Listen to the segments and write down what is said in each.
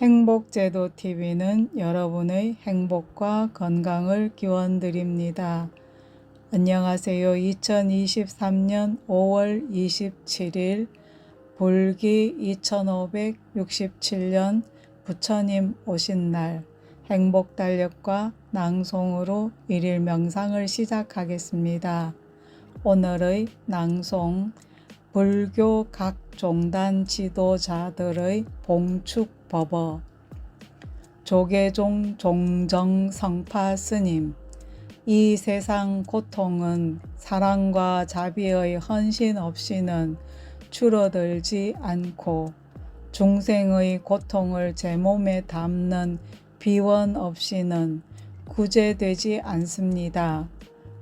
행복제도 TV는 여러분의 행복과 건강을 기원드립니다. 안녕하세요. 2023년 5월 27일 불기 2567년 부처님 오신 날 행복 달력과 낭송으로 일일 명상을 시작하겠습니다. 오늘의 낭송 불교 각 종단 지도자들의 봉축 법어 조계종 종정 성파 스님 이 세상 고통은 사랑과 자비의 헌신 없이는 줄어들지 않고 중생의 고통을 제 몸에 담는 비원 없이는 구제되지 않습니다.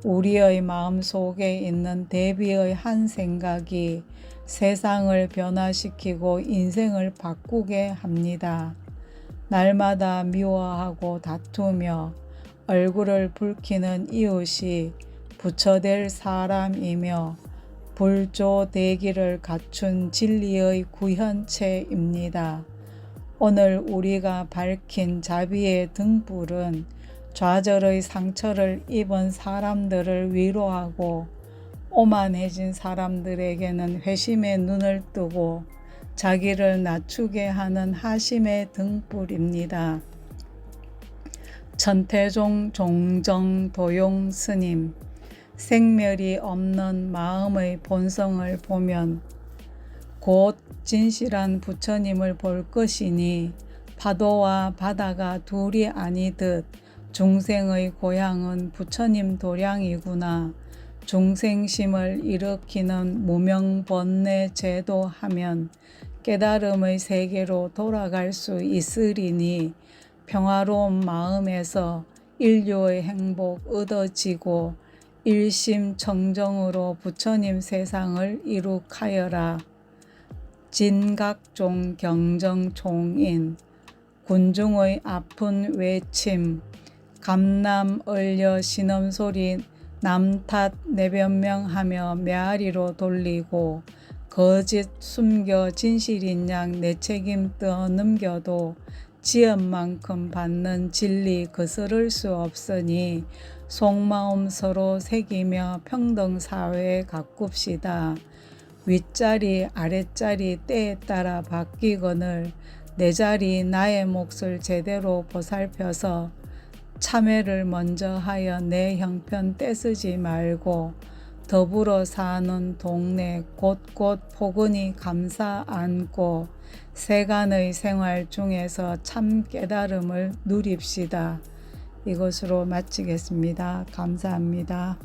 우리의 마음 속에 있는 대비의 한 생각이 세상을 변화시키고 인생을 바꾸게 합니다. 날마다 미워하고 다투며 얼굴을 붉히는 이웃이 부처될 사람이며 불조 대기를 갖춘 진리의 구현체입니다. 오늘 우리가 밝힌 자비의 등불은 좌절의 상처를 입은 사람들을 위로하고 오만해진 사람들에게는 회심의 눈을 뜨고 자기를 낮추게 하는 하심의 등불입니다. 천태종 종정 도용 스님 생멸이 없는 마음의 본성을 보면 곧 진실한 부처님을 볼 것이니 파도와 바다가 둘이 아니듯 중생의 고향은 부처님 도량이구나. 중생심을 일으키는 무명번뇌 제도하면 깨달음의 세계로 돌아갈 수 있으리니 평화로운 마음에서 인류의 행복 얻어지고 일심청정으로 부처님 세상을 이룩하여라. 진각종 경정총인 군중의 아픈 외침 감남 얼려 신음소리 남탓 내변명하며 메아리로 돌리고 거짓 숨겨 진실인 양 내 책임 떠넘겨도 지연만큼 받는 진리 거스를 수 없으니 속마음 서로 새기며 평등 사회에 가꿉시다. 윗자리 아랫자리 때에 따라 바뀌거늘 내 자리 나의 몫을 제대로 보살펴서 참회를 먼저 하여 내 형편 떼쓰지 말고 더불어 사는 동네 곳곳 포근히 감사 안고 세간의 생활 중에서 참 깨달음을 누립시다. 이것으로 마치겠습니다. 감사합니다.